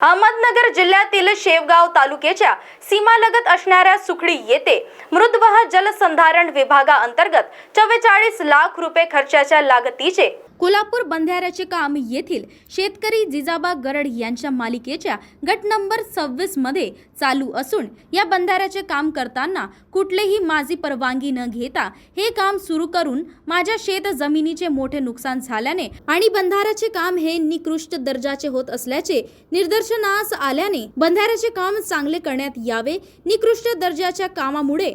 अहमदनगर जिल्ह्यातील शेवगाव तालुक्याच्या सीमालगत असणाऱ्या सुखडी येथे मृदवह जलसंधारण विभागाअंतर्गत चव्वेचाळीस लाख रुपये खर्चाच्या लागतीचे कोल्हापूर बंधाऱ्याचे काम येथील शेतकरी जिजाबा गरड यांच्या मालिकेच्या गट नंबर सव्वीसमध्ये चालू असून या बंधाऱ्याचे काम करताना कुठलेही माझी परवानगी न घेता हे काम सुरू करून माझ्या शेत जमिनीचे मोठे नुकसान झाल्याने आणि बंधाऱ्याचे काम हे निकृष्ट दर्जाचे होत असल्याचे निदर्शनास आल्याने बंधाऱ्याचे काम चांगले करण्यात यावे निकृष्ट दर्जाच्या कामामुळे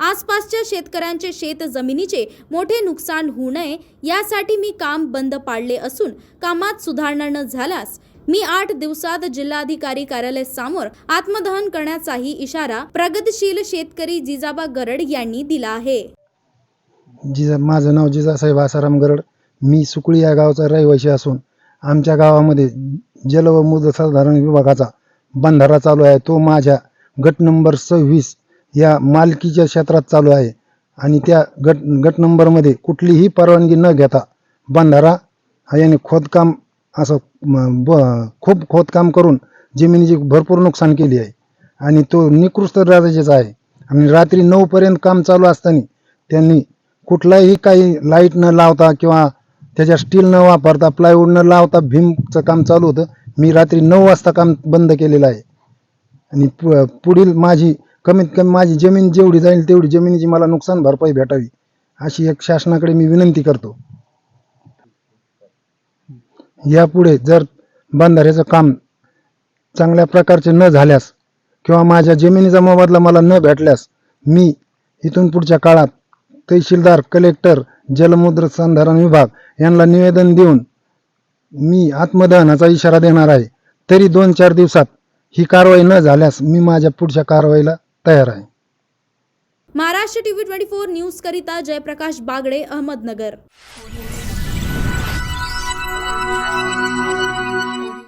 आसपासच्या शेतकऱ्यांचे शेत जमिनीचे मोठे नुकसान होऊ नये यासाठी मी काम बंद पाडले असून कामात सुधारणा न झाल्यास मी आठ दिवसात जिल्हाधिकारी कार्यालय समोर आत्मदहन करण्याचाही इशारा प्रगतशील शेतकरी जिजाबा गरड यांनी दिला आहे. जिजा माझं नाव जिजासाहेब आसाराम गरड. मी सुकळी या गावचा रहिवासी असून आमच्या गावामध्ये जल व मृद साधारण विभागाचा बंधारा चालू आहे. तो माझ्या गट नंबर सव्वीस या मालकीच्या क्षेत्रात चालू आहे. आणि त्या गट गट नंबरमध्ये कुठलीही परवानगी न घेता बंधारा याने खोदकाम असं ब खूप खोदकाम करून जमिनीची भरपूर नुकसान केली आहे. आणि तो निकृष्ट दर्जाचा आहे. आणि रात्री नऊपर्यंत काम चालू असताना त्यांनी कुठलाही काही लाइट न लावता किंवा त्याच्या स्टील न वापरता प्लायवूड न लावता भीमचं काम चालू होतं. मी रात्री नऊ वाजता काम बंद केलेलं आहे. आणि पु- पुढील माझी कमीत कमी माझी जमीन जेवढी जाईल तेवढी जमिनीची मला नुकसान भरपाई भेटावी अशी एक शासनाकडे मी विनंती करतो. यापुढे जर बंधाऱ्याचं काम चांगल्या प्रकारचे न झाल्यास किंवा माझ्या जमिनीचा मोबदला मला न भेटल्यास मी इथून पुढच्या काळात तहसीलदार कलेक्टर जलमुद्र संधारण विभाग यांना निवेदन देऊन मी आत्मदहनाचा इशारा देणार आहे. तरी दोन चार दिवसात ही कारवाई न झाल्यास मी माझ्या पुढच्या कारवाईला तयार आहे. Maharashtra TV twenty four news करिता जयप्रकाश बागडे अहमदनगर.